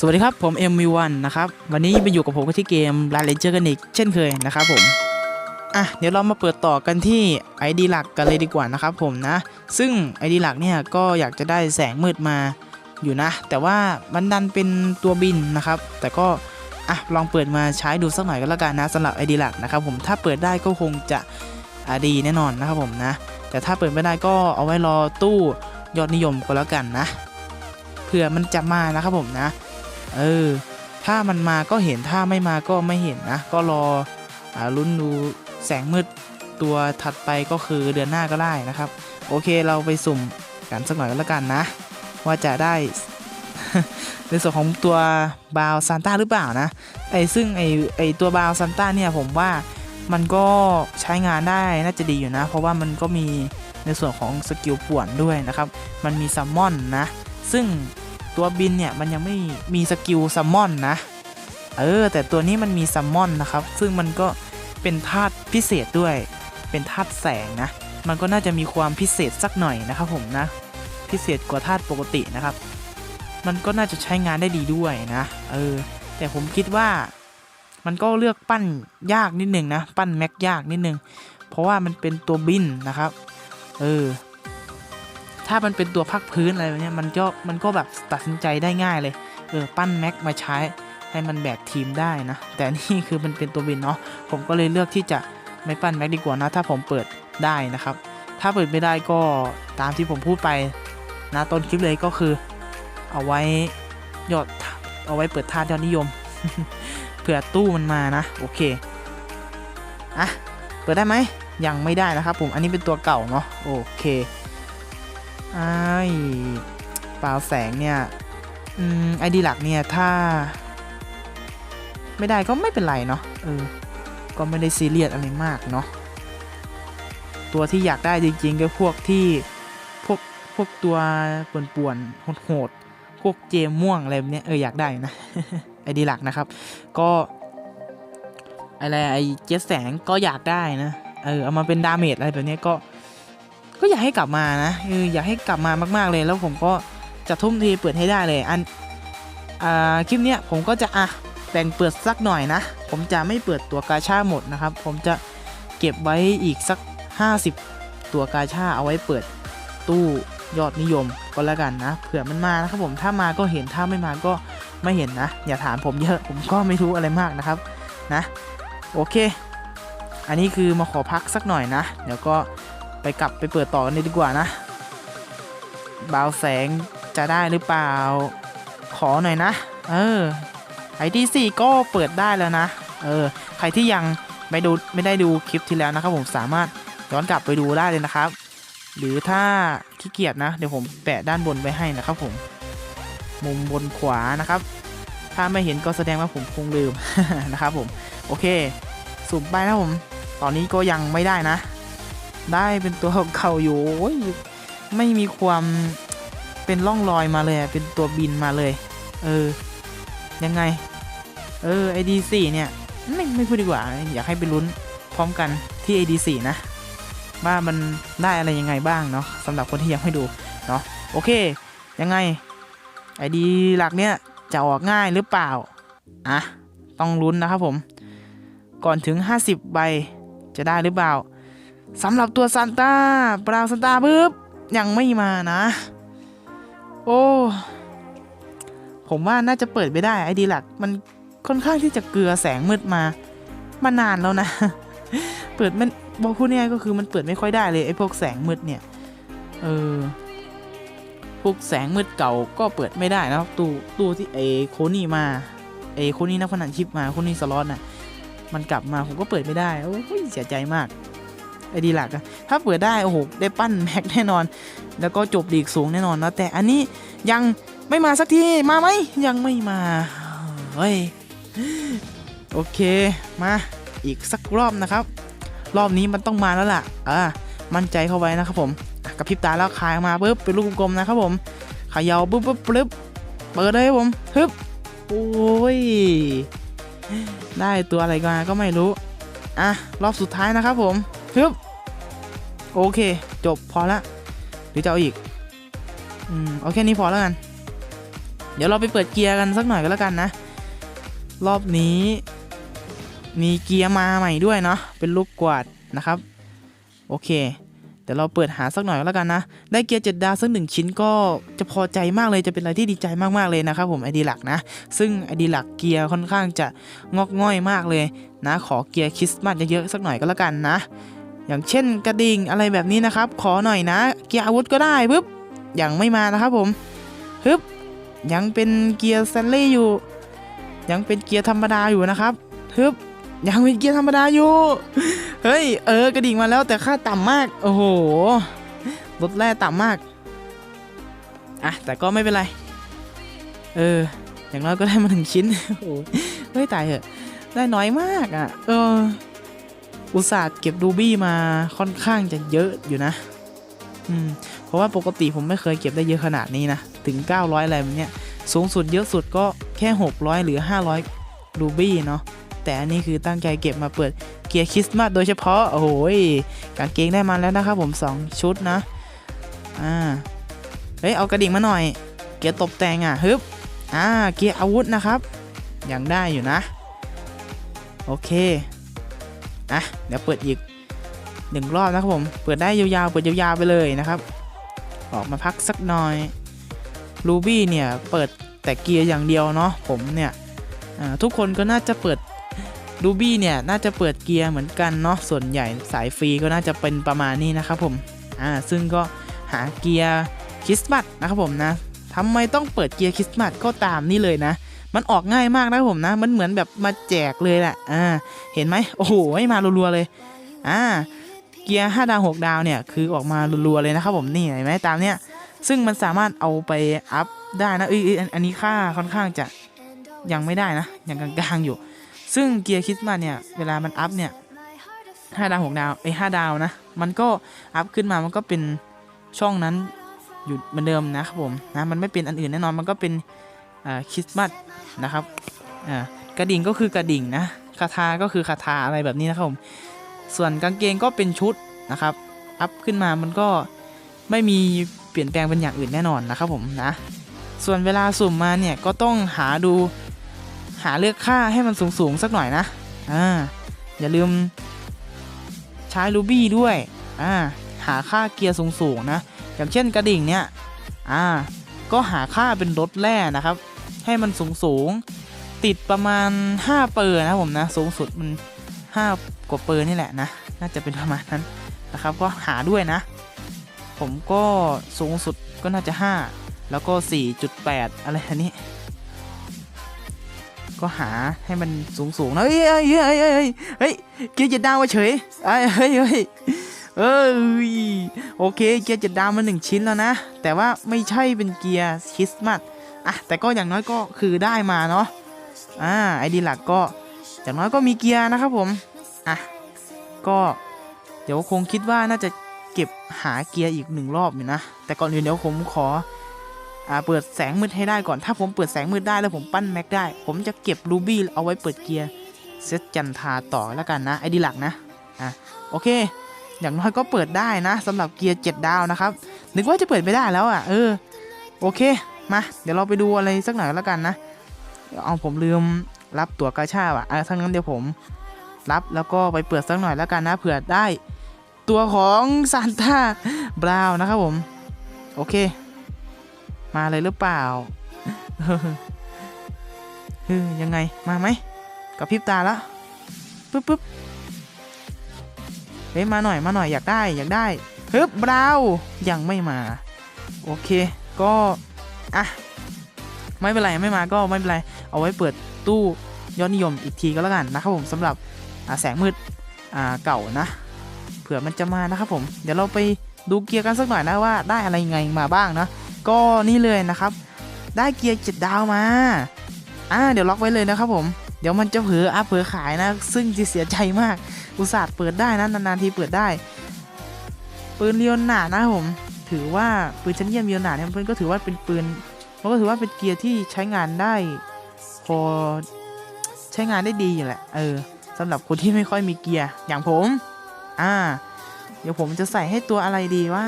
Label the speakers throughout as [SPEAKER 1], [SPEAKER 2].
[SPEAKER 1] สวัสดีครับ ผม MV1 นะครับ วันนี้ไปอยู่กับผมกันที่เกม r a n Ranger กันอีกเช่นเคยนะครับผม อะ เดี๋ยวเรามาเปิดต่อกันที่ ID หลักกันเลยดีกว่านะครับผมนะ ซึ่ง ID หลักเนี่ยก็อยากจะได้แสงมืดมาอยู่นะ แต่ว่ามันดันเป็นตัวบินนะครับ แต่ก็ อะ ลองเปิดมาใช้ดูสักหน่อยก็แล้วกันนะสำหรับ ID หลักนะครับผม ถ้าเปิดได้ก็คงจะดีแน่นอนนะครับผมนะ แต่ถ้าเปิดไม่ได้ก็เอาไว้รอตู้ยอดนิยมก็แล้วกันนะ เผื่อมันจะมานะครับผมนะ เออ ถ้ามันมาก็เห็นถ้าไม่มาก็ไม่เห็นนะ ก็รออลุ้นดูแสงมืดตัวถัดไปก็คือเดือนหน้าก็ได้นะครับ โอเคเราไปสุ่มกันสักหน่อยก็แล้วกันนะ ว่าจะได้ในส่วนของตัวบาวซานต้าหรือเปล่านะไอซึ่งไอไอตัวบาวซานต้าเนี่ยผมว่ามันก็ใช้งานได้น่าจะดีอยู่นะ เพราะว่ามันก็มีในส่วนของสกิลป่วนด้วยนะครับ มันมีซัมมอนนะ ซึ่ง ตัวบินเนี่ยมันยังไม่มีสกิลซัมมอนนะ เออ แต่ตัวนี้มันมีซัมมอนนะครับ ซึ่งมันก็เป็นธาตุพิเศษด้วย เป็นธาตุแสงนะ มันก็น่าจะมีความพิเศษสักหน่อยนะครับผมนะ พิเศษกว่าธาตุปกตินะครับ มันก็น่าจะใช้งานได้ดีด้วยนะ เออ แต่ผมคิดว่ามันก็เลือกปั้นยากนิดนึงนะ ปั้นแม็กยากนิดนึง เพราะว่ามันเป็นตัวบินนะครับ เออ ถ้ามันเป็นตัวพักพื้นอะไรแบบเนี้ยมันก็มันก็แบบตัดสินใจได้ง่ายเลย เออปั้นแม็กมาใช้ให้มันแบกทีมได้นะ แต่นี่คือมันเป็นตัวบินเนาะผมก็เลยเลือกที่จะไม่ปั้นแม็กดีกว่านะ ถ้าผมเปิดได้นะครับ ถ้าเปิดไม่ได้ก็ตามที่ผมพูดไปนะต้นคลิปเลยก็คือ เอาไว้ยอดเอาไว้เปิดท่ายอดนิยมเผื่อตู้มันมานะ โอเคอะเปิดได้ไหมยังไม่ได้นะครับผมอันนี้เป็นตัวเก่าเนาะโอเค ไอ้เปล่าแสงเนี่ย อืมไอดีหลักเนี่ยถ้า ไม่ได้ก็ไม่เป็นไรเนาะเออ ก็ไม่ได้ซีเรียสอะไรมากเนาะตัวที่อยากได้จริงๆ ก็พวกที่พวกพวกตัวป่วนๆโหดๆพวกเจมม่วงอะไรแบบเนี้ยเอออยากได้นะไอดีหลักนะครับ ก็อะไรไอเจ็ตแสงก็อยากได้นะเออเอามาเป็นดาเมจอะไรแบบนี้ก็ ก็อยากให้กลับมานะเอออยากให้กลับมามากๆเลย แล้วผมก็จะทุ่มเทเปิดให้ได้เลยอันอ่าคลิปเนี้ยผมก็จะอะแบ่งเปิดสักหน่อยนะ ผมจะไม่เปิดตัวกาชาหมดนะครับ ผมจะเก็บไว้อีกสัก 50 ตัวกาชาเอาไว้เปิดตู้ยอดนิยมก็แล้วกันนะเผื่อมันมานะครับผมถ้ามาก็เห็นถ้าไม่มาก็ไม่เห็นนะ อย่าถามผมเยอะผมก็ไม่รู้อะไรมากนะครับนะ โอเค อันนี้คือมาขอพักสักหน่อยนะ เดี๋ยวก็ กลับไปเปิดต่อกันเลยดีกว่านะบาวแสงจะได้หรือเปล่า ขอหน่อยนะ เออไอที่สี่ก็เปิดได้แล้วนะ เออ ใครที่ยังไม่ดูไม่ได้ดูคลิปที่แล้วนะครับผมสามารถย้อนกลับไปดูได้เลยนะครับ หรือถ้าขี้เกียจนะ เดี๋ยวผมแปะด้านบนไว้ให้นะครับผม มุมบนขวานะครับ ถ้าไม่เห็นก็แสดงว่าผมคงลืมนะครับผม โอเค สุ่มไปนะผม ตอนนี้ก็ยังไม่ได้นะ ได้เป็นตัวเก่าอยู่โยไม่มีความเป็นร่องรอยมาเลยเป็นตัวบินมาเลย เออ ยังไง เออ ID4 เนี่ยไม่ไม่พูดดีกว่า อยากให้ไปลุ้นพร้อมกันที่ AD4 นะ ว่ามันได้อะไรยังไงบ้างเนาะสำหรับคนที่ยังไม่ดูเนาะโอเค ยังไง ID หลักเนี่ยจะออกง่ายหรือเปล่า อะ ต้องลุ้นนะครับผม ก่อนถึง 50 ใบจะได้หรือเปล่า สำหรับตัวซานต้าปราวซานต้าปึ๊บยังไม่มานะ โอ้ผมว่าน่าจะเปิดไม่ได้ไอดีหลัก มันค่อนข้างที่จะเกลือแสงมืดมามานานแล้วนะ เปิดมันบอกพูดง่ายก็คือมันเปิดไม่ค่อยได้เลยไอพวกแสงมืดเนี่ยเออพวกแสงมืดเก่าก็เปิดไม่ได้นะครับตู้ตู้ที่ไอโคนี่มาไอโคนี่นักพนันชิปมาโคนี่สล็อตน่ะมันกลับมาผมก็เปิดไม่ได้โอ้ยเสียใจมาก ไอดีหลักอะถ้าเปิดได้โอ้โหได้ปั้นแม็กแน่นอน แล้วก็จบดีกสูงแน่นอนนะแต่อันนี้ยังไม่มาสักทีมาไหมยังไม่มาเฮ้ยโอเคมาอีกสักรอบนะครับ รอบนี้มันต้องมาแล้วล่ะอ่ามั่นใจเข้าไว้นะครับผมกระพริบตาแล้วคายมาปุ๊บเป็นลูกกลมๆนะครับผมขย่าปุ๊บปุ๊บปุ๊บเปิดเลยผมฮึบโอ้ยได้ตัวอะไรมาก็ไม่รู้ อะ รอบสุดท้ายนะครับผม ฮึบโอเค จบพอละหรือจะเอาอีก อืมเอาแค่นี้พอแล้วกัน เดี๋ยวเราไปเปิดเกียร์กันสักหน่อยก็แล้วกันนะ รอบนี้ มีเกียร์มาใหม่ด้วยเนาะเป็นลูกกวาดนะครับ โอเคเดี๋ยวเราเปิดหาสักหน่อยก็แล้วกันนะ ได้เกียร์เจ็ดดาวสักหนึ่งชิ้นก็จะพอใจมากเลยจะเป็นอะไรที่ดีใจมากๆเลยนะครับผมไอดีหลักนะ ซึ่งไอดีหลักเกียร์ค่อนข้างจะงอกง่อยมากเลยนะ ขอเกียร์คริสต์มาสเยอะๆสักหน่อยก็แล้วกันนะ อย่างเช่นกระดิ่งอะไรแบบนี้นะครับ ขอหน่อยนะเกียร์อาวุธก็ได้ปึ๊บยังไม่มานะครับผมฮึบยังเป็นเกียร์แซนลี่อยู่ ยังเป็นเกียร์ธรรมดาอยู่นะครับฮึบยังเป็นเกียร์ธรรมดาอยู่เฮ้ยเออกระดิ่งมาแล้วแต่ค่าต่ำมากโอ้โหรถแร่ต่ำมากอะแต่ก็ไม่เป็นไร เออ อย่างน้อยก็ได้มาถึงชิ้นโอ้โหเฮ้ยตายเหอะได้น้อยมากอะ เออ อุตส่าห์เก็บรูบี้มาค่อนข้างจะเยอะอยู่นะ อืม เพราะว่าปกติผมไม่เคยเก็บได้เยอะขนาดนี้นะ ถึง 900 อะไรแบบเนี้ย สูงสุดเยอะสุดก็แค่ 600 หรือ 500 รูบี้เนาะ แต่อันนี้คือตั้งใจเก็บมาเปิดเกียร์คริสต์มาสโดยเฉพาะ โอ้โหกางเกงได้มาแล้วนะครับผม 2 ชุดนะ อ่า เฮ้ย เอากระดิ่งมาหน่อย เกียร์ตกแต่งอะฮึบ อ่า เกียร์อาวุธนะครับ ยังได้อยู่นะ โอเค อะเดี๋ยวเปิดอีกหนึ่งรอบนะครับผมเปิดได้ยาวๆเปิดยาวๆไปเลยนะครับ ออกมาพักสักหน่อยรูบี้เนี่ยเปิดแต่เกียร์อย่างเดียวเนาะผมเนี่ยทุกคนก็น่าจะเปิดรูบี้เนี่ยน่าจะเปิดเกียร์เหมือนกันเนาะส่วนใหญ่สายฟรีก็น่าจะเป็นประมาณนี้นะครับผมอ่าซึ่งก็หาเกียร์คริสต์มาสนะครับผมนะทำไมต้องเปิดเกียร์คริสต์มาสก็ตามนี่เลยนะ มันออกง่ายมากนะผมนะ มันเหมือนแบบมาแจกเลยแหละอ่าเห็นไหมโอ้โหมารัวๆเลยอ่าเกียร์5ดาว6ดาวเนี่ยคือออกมารัวๆเลยนะครับผมนี่เห็นไหมตามเนี้ยซึ่งมันสามารถเอาไปอัพได้นะเอ้ยเอ้ยอันนี้ค่าค่อนข้างจะยังไม่ได้นะยังกลางๆอยู่ ซึ่งเกียร์คริสต์มาสเนี่ยเวลามันอัพเนี่ย5ดาว6ดาวไอ้ย5ดาวนะมันก็อัพขึ้นมามันก็เป็นช่องนั้นอยู่เหมือนเดิมนะครับผมนะมันไม่เป็นอันอื่นแน่นอนมันก็เป็น คริสต์มาสนะครับกระดิ่งก็คือกระดิ่งนะคาถาก็คือคาถาอะไรแบบนี้นะครับผมส่วนกางเกงก็เป็นชุดนะครับอัพขึ้นมามันก็ไม่มีเปลี่ยนแปลงเป็นอย่างอื่นแน่นอนนะครับผมนะส่วนเวลาสุ่มมาเนี่ยก็ต้องหาดูหาเลือกค่าให้มันสูงๆสักหน่อยนะอ่าอย่าลืมใช้รูบี้ด้วยอ่าหาค่าเกียร์สูงๆนะอย่างเช่นกระดิ่งเนี่ยอ่าก็หาค่าเป็นรถแร่นะครับ ให้มันสูงๆติดประมาณ 5 เปอร์นะผมนะ สูงสุดมัน 5 กว่าเปอร์นี่แหละนะ น่าจะเป็นประมาณนั้นนะครับ ก็หาด้วยนะ ผมก็สูงสุดก็น่าจะ 5 แล้วก็ 4.8 อะไรอันนี้ ก็หาให้มันสูงๆนะเฮ้ยเฮ้ยเฮ้ยเฮ้ยเฮ้ยเกียร์เจ็ดดาวมาเฉยเอ้ยเฮ้ยเฮ้ยเอ้ยโอเคเกียร์เจ็ดดาวมาหนึ่งชิ้นแล้วนะ แต่ว่าไม่ใช่เป็นเกียร์คริสต์มาส อะแต่ก็อย่างน้อยก็คือได้มาเนาะอ่าไอดีหลักก็อย่างน้อยก็มีเกียร์นะครับผมอะก็เดี๋ยวคงคิดว่าน่าจะเก็บหาเกียร์อีกหนึ่งรอบอยู่นะแต่ก่อนอื่นเดี๋ยวผมขออ่าเปิดแสงมืดให้ได้ก่อนถ้าผมเปิดแสงมืดได้แล้วผมปั้นแม็กได้ ผมจะเก็บรูบี้เอาไว้เปิดเกียร์เซตจันทาต่อแล้วกันนะไอดีหลักนะอะโอเค อย่างน้อยก็เปิดได้นะสำหรับเกียร์7ดาวนะครับนึกว่าจะเปิดไม่ได้แล้วอะเออโอเค มาเดี๋ยวเราไปดูอะไรสักหน่อยแล้วกันนะเอาผมลืมรับตั๋วกาชาอะอะถ้างั้นเดี๋ยวผมรับแล้วก็ไปเปิดสักหน่อยแล้วกันนะเผื่อได้ ตัวของซานต้าบราวนะครับผม โอเค มาเลยหรือเปล่าเฮ้ยยังไงมาไหมกับพริบตาแล้วปึ๊บปึ๊บเฮ้ยมาหน่อยมาหน่อยอยากได้อยากได้ฮึบบราวยังไม่มา โอเค ก็ อะไม่เป็นไรไม่มาก็ไม่เป็นไร เอาไว้เปิดตู้ยอดนิยมอีกทีก็แล้วกันนะครับผมสำหรับแสงมืดเก่านะ เผื่อมันจะมานะครับผม เดี๋ยวเราไปดูเกียร์กันสักหน่อยนะว่าได้อะไรไงมาบ้างนะ ก็นี่เลยนะครับ ได้เกียร์เจ็ดดาวมา อ่าเดี๋ยวล็อกไว้เลยนะครับผม เดี๋ยวมันจะเผลออัพเผลอขายนะ ซึ่งจะเสียใจมาก อุตส่าห์เปิดได้นะนานๆทีเปิดได้ ปืนเลียนหนานะครับผม ถือว่าปืนชั้นเยี่ยมเลียนหนาเนี่ยเพื่อนก็ถือว่าเป็นปืนมันก็ถือว่าเป็นเกียร์ที่ใช้งานได้พอใช้งานได้ดีอยู่แหละเออสำหรับคนที่ไม่ค่อยมีเกียร์อย่างผม อ่า เดี๋ยวผมจะใส่ให้ตัวอะไรดีว่า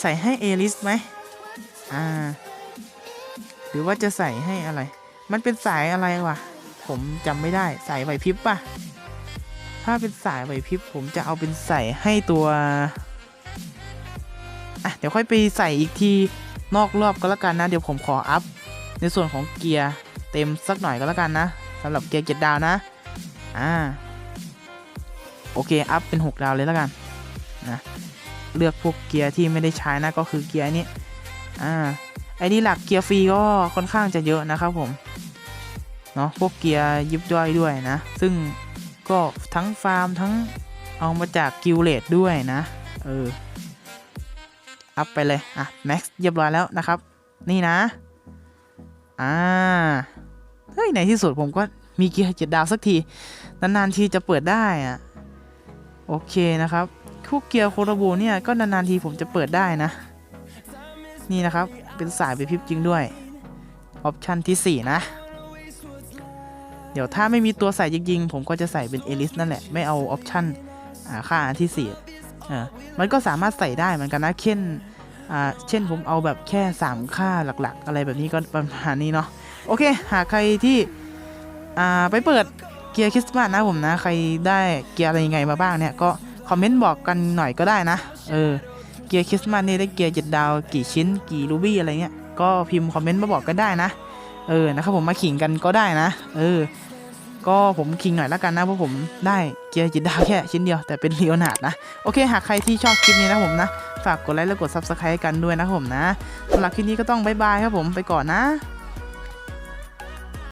[SPEAKER 1] ใส่ให้เอลิสไหมอ่า หรือว่าจะใส่ให้อะไร มันเป็นสายอะไรวะผมจำไม่ได้สายไหวพริบป่ะถ้าเป็นสายไหวพริบผมจะเอาเป็นใส่ให้ตัว เดี๋ยวค่อยไปใส่อีกทีนอกรอบก็แล้วกันนะ เดี๋ยวผมขออัพในส่วนของเกียร์เต็มสักหน่อยก็แล้วกันนะสำหรับเกียร์เจ็ดดาวนะอ่าโอเคอัพเป็น 6 ดาวเลยแล้วกันนะเลือกพวกเกียร์ที่ไม่ได้ใช้นะก็คือเกียร์นี้อ่าไอ้นี่หลักเกียร์ฟรีก็ค่อนข้างจะเยอะนะครับผมเนาะพวกเกียร์ยิบย่อยด้วยนะ ซึ่งก็ทั้งฟาร์มทั้งเอามาจากกิลเลตด้วยนะ เออ อัพไปเลย อะแม็กซ์เรียบร้อยแล้วนะครับ นี่นะ อ่า เฮ้ย ในที่สุดผมก็มีเกียร์เจ็ดดาวสักที นานๆทีจะเปิดได้อะโอเคนะครับ คู่เกียร์โคโรโบเนี่ย ก็นานๆทีผมจะเปิดได้นะ นี่นะครับ เป็นสายไปพริบจริงด้วย ออปชันที่ 4 นะ เดี๋ยวถ้าไม่มีตัวใส่จริงๆ ผมก็จะใส่เป็นเอลิสนั่นแหละ ไม่เอาออปชันอ่าค่าอันที่ 4 อ่ามันก็สามารถใส่ได้เหมือนกันนะเช่นอ่าเช่นผมเอาแบบแค่ 3 ค่าหลักๆ อะไรแบบนี้ก็ประมาณนี้เนาะโอเค หากใครที่อ่าไปเปิดเกียร์คริสต์มาสนะผมนะ ใครได้เกียร์อะไรยังไงมาบ้างเนี่ยก็คอมเมนต์บอกกันหน่อยก็ได้นะเออเกียร์คริสต์มาสนี่ได้เกียร์เจ็ดดาวกี่ชิ้นกี่รูบี้อะไรเงี้ยก็พิมพ์คอมเมนต์มาบอกกันได้นะ เออนะครับผมมาขิงกันก็ได้นะ เออ ก็ผมคิงหน่อยแล้วกันนะเพราะผมได้เกียร์จิตดาวแค่ชิ้นเดียวแต่เป็นเลียวนาดนะ โอเค หากใครที่ชอบคลิปนี้นะผมนะ ฝากกดไลค์และกด subscribe กันด้วยนะผมนะสำหรับคลิปนี้ก็ต้องบายบายครับผมไปก่อนนะ